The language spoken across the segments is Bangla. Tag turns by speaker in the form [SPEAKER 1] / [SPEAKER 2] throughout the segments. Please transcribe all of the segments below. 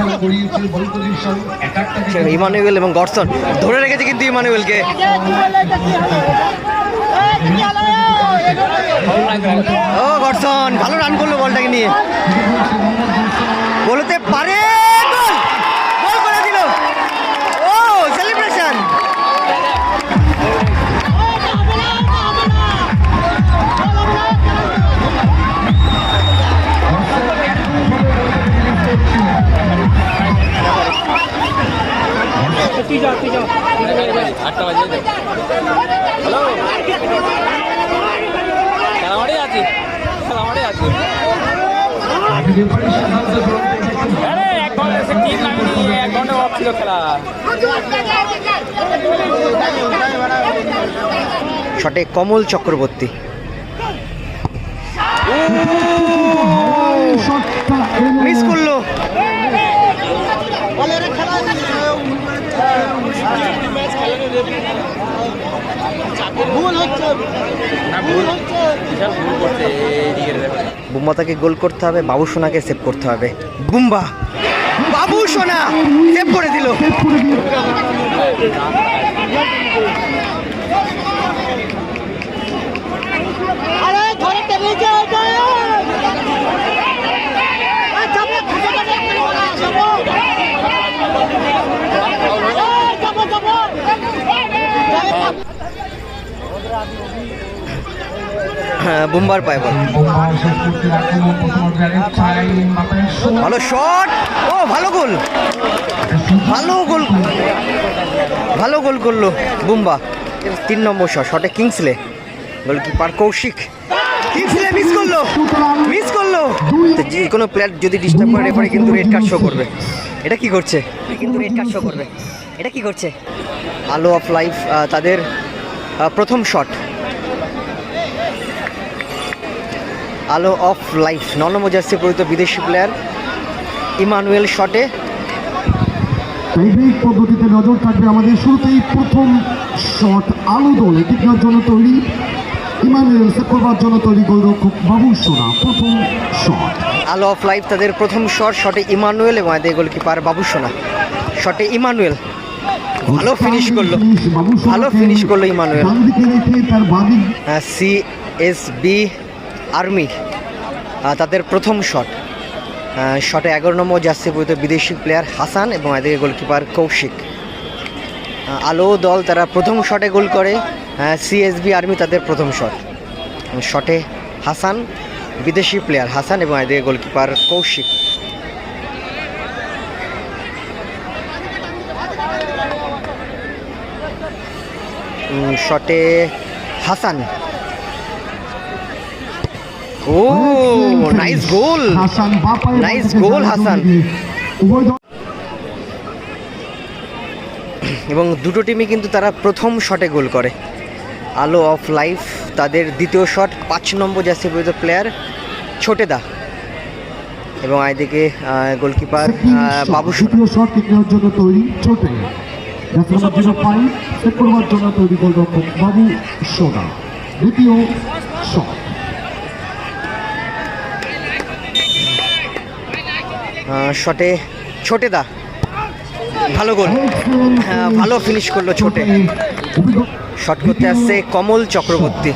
[SPEAKER 1] খেলা গড়িয়েছে বল পজিশন অ্যাটাকটাকে
[SPEAKER 2] ইমানুয়েল এবং গডসন ধরে রেখেছে কিন্তু ইমানুয়েলকে ও গডসন ভালো রান করল বলটাকে নিয়ে শটে কমল চক্রবর্তী। মিস করল।
[SPEAKER 3] ভুল এদিকে
[SPEAKER 2] বুম্বাতাকে গোল করতে হবে বাবু সোনাকে সেভ করতে হবে বুম্বা বাবু সোনা সেভ করে দিল বুম্বার পায় বল। ভালো শট ও, ভালো গোল। ভালো গোল। ভালো গোল করল বুম্বা। তিন নম্বর শট শটে Kingsley. Goalkeeper Koushik. Kingsley miss করল। মিস করল। যে কোনো প্লেয়ার যদি ডিস্টার্ব করে রেফারি কিন্তু রেড কার্ড শো করবে। এটা কি করছে? কিন্তু রেড কার্ড শো করবে। এটা কি করছে? আলো অফ লাইফ তাদের প্রথম শট আলো অফ লাইফ ন নম্বর জার্সি পরিচিত বিদেশি প্লেয়ার ইমানুয়েল শটে।
[SPEAKER 4] পদ্ধতিতে নজর থাকবে আমাদের শুরুতেই প্রথম শট আলো দল এটি জন্য তৈরি। ইমানুয়েল সেভ করবার জন্য তৈরি গোলরক্ষক বাবু সোনা প্রথম শট।
[SPEAKER 2] আলো অফ লাইফ তাদের প্রথম শট শটে ইমানুয়েল এবং এদের গোলকিপার বাবু সোনা। শটে ইমানুয়েল। ভালো ফিনিশ করল। ভালো ফিনিশ করল Emmanuel. C S B army তাদের প্রথম শট শটে এগারো নম্বর জার্সি পরিচিত বিদেশি প্লেয়ার হাসান এবং এদিকে গোলকিপার কৌশিক। আলো দল তারা প্রথম শটে গোল করে সিএসবি আর্মি তাদের প্রথম শট শটে হাসান, বিদেশি প্লেয়ার হাসান এবং এদিকে গোলকিপার কৌশিক। শটে Hasan. Oh nice goal Nice goal, Hasan. এবং দুটো টিমই কিন্তু তারা প্রথম শটে গোল করে। আলো অফ লাইফ তাদের দ্বিতীয় শট পাঁচ নম্বর জার্সি পরিচিত প্লেয়ার ছোটেদা। এবং এদিকে গোলকিপার বাবু
[SPEAKER 4] শট নেওয়ার জন্য তৈরি ছোটে। করবার জন্য তৈরি গোলরক্ষক বাবু সোনা দ্বিতীয় শট
[SPEAKER 2] আহ, ছোটে দা। ভালো গোল। হ্যাঁ, ভালো ফিনিশ করল ছোটে। শট করতে আসছে কমল চক্রবর্তী।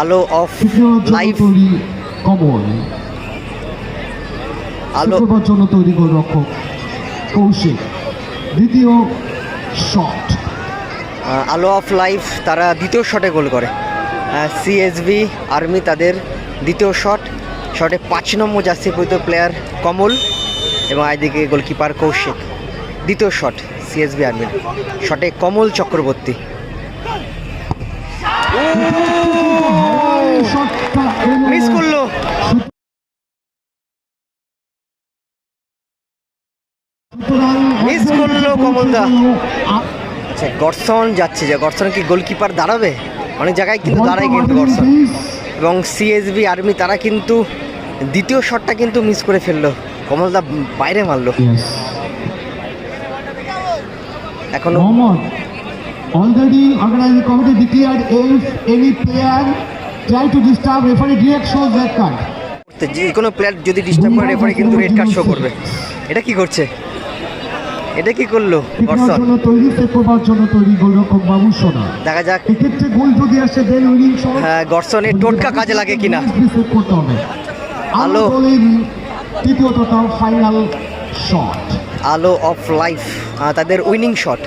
[SPEAKER 2] আলো অফ লাইফ।
[SPEAKER 4] কমল
[SPEAKER 2] আলো
[SPEAKER 4] জন্য তৈরি গোলরক্ষক কৌশিক দ্বিতীয় শট
[SPEAKER 2] আলো অফ লাইফ তারা দ্বিতীয় শটে গোল করে। সিএসবি আর্মি তাদের দ্বিতীয় শট শটে পাঁচ নম্বর জার্সি পরিচিত প্লেয়ার কমল এবং এদিকে গোলকিপার কৌশিক। দ্বিতীয় শট সিএসবি আর্মি শটে কমল চক্রবর্তী। মিস কমলদা। আচ্ছা গর্ষণ যাচ্ছে যে গর্ষণ কি গোলকিপার দাঁড়াবে? অনেক জায়গায় কিন্তু তারাই কিন্তু গর্ষণ এবং সিএসবি আর্মি তারা কিন্তু দ্বিতীয় শটটা কিন্তু মিস করে ফেলল। কমলদা বাইরে মারলো।
[SPEAKER 4] এখনও any player try to disturb referee direct shows red card.
[SPEAKER 2] তো যে কোনো প্লেয়ার যদি ডিস্টার্ব করে রেফারি কিন্তু রেড কার্ড শো করবে। এটা কি করছে? এটা কি করল বর্ষণ?
[SPEAKER 4] তৈরি সেভ জন্য তৈরি গোলরক্ষক বাবু সোনা।
[SPEAKER 2] দেখা যাক।
[SPEAKER 4] এক্ষেত্রে গোল যদি আসে দেন উইনিং শট
[SPEAKER 2] হ্যাঁ, গর্সনের টোটকা কাজে লাগে কিনা। আলো।
[SPEAKER 4] আলো। তৃতীয় final shot
[SPEAKER 2] Alo of life তাদের winning shot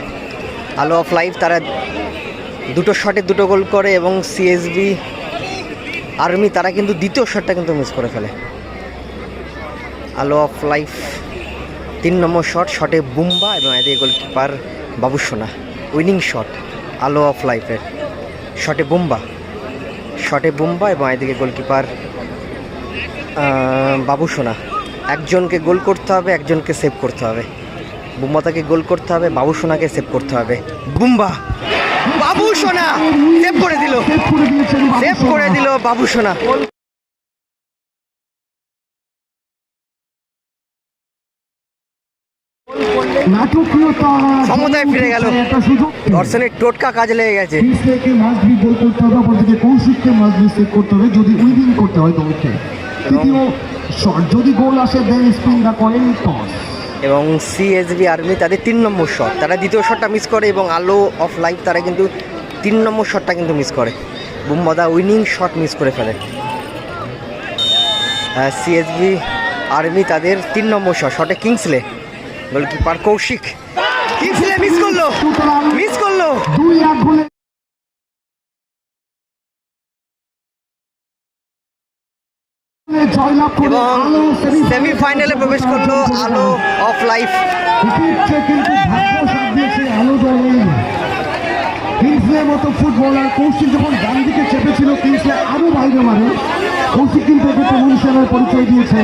[SPEAKER 2] Alo of life তারা দুটো শটে দুটো গোল করে এবং সিএসবি আর্মি তারা কিন্তু দ্বিতীয় শটটা কিন্তু মিস করে ফেলে। আলো অফ লাইফ তিন নম্বর শট শটে বুম্বা এবং এদিকে গোলকিপার বাবু সোনা। উইনিং শট আলো অফ লাইফের শটে বুম্বা। শটে বুম্বা এবং এদিকে গোলকিপার বাবু সোনা। একজনকে গোল করতে হবে, একজনকে সেভ করতে হবে। বুম্বাতাকে গোল করতে হবে, বাবু সোনাকে সেভ করতে হবে। বুম্বা! বাবু সোনা সেভ করে দিল।
[SPEAKER 4] সেভ করে।
[SPEAKER 2] দিল বাবু
[SPEAKER 4] নাটকীয়তা
[SPEAKER 2] ফিরে গেল। দর্শনের টোটকা কাজে লেগে গেছে। এবং সিএসবি আর্মি তাদের তিন নম্বর শট তারা দ্বিতীয় শটটা মিস করে এবং আলো অফ লাইফ তারা কিন্তু তিন নম্বর শটটা কিন্তু মিস করে। বুম্বাদা উইনিং শট মিস করে ফেলে। সিএসবি আর্মি তাদের তিন নম্বর শট শটে Kingsley goalkeeper Koushik. Kingsley miss করল? মিস করল? এবং সেমিফাইনালে প্রবেশ করল আলো অফ লাইফ
[SPEAKER 4] কিংসলের মতো ফুটবলার কৌশিক যখন ডান দিকে চেপেছিল কিংসলে আরও বাইরে মারে, কৌশিক কিন্তু পরিচয় দিয়েছে।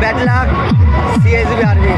[SPEAKER 4] Bad luck CSB army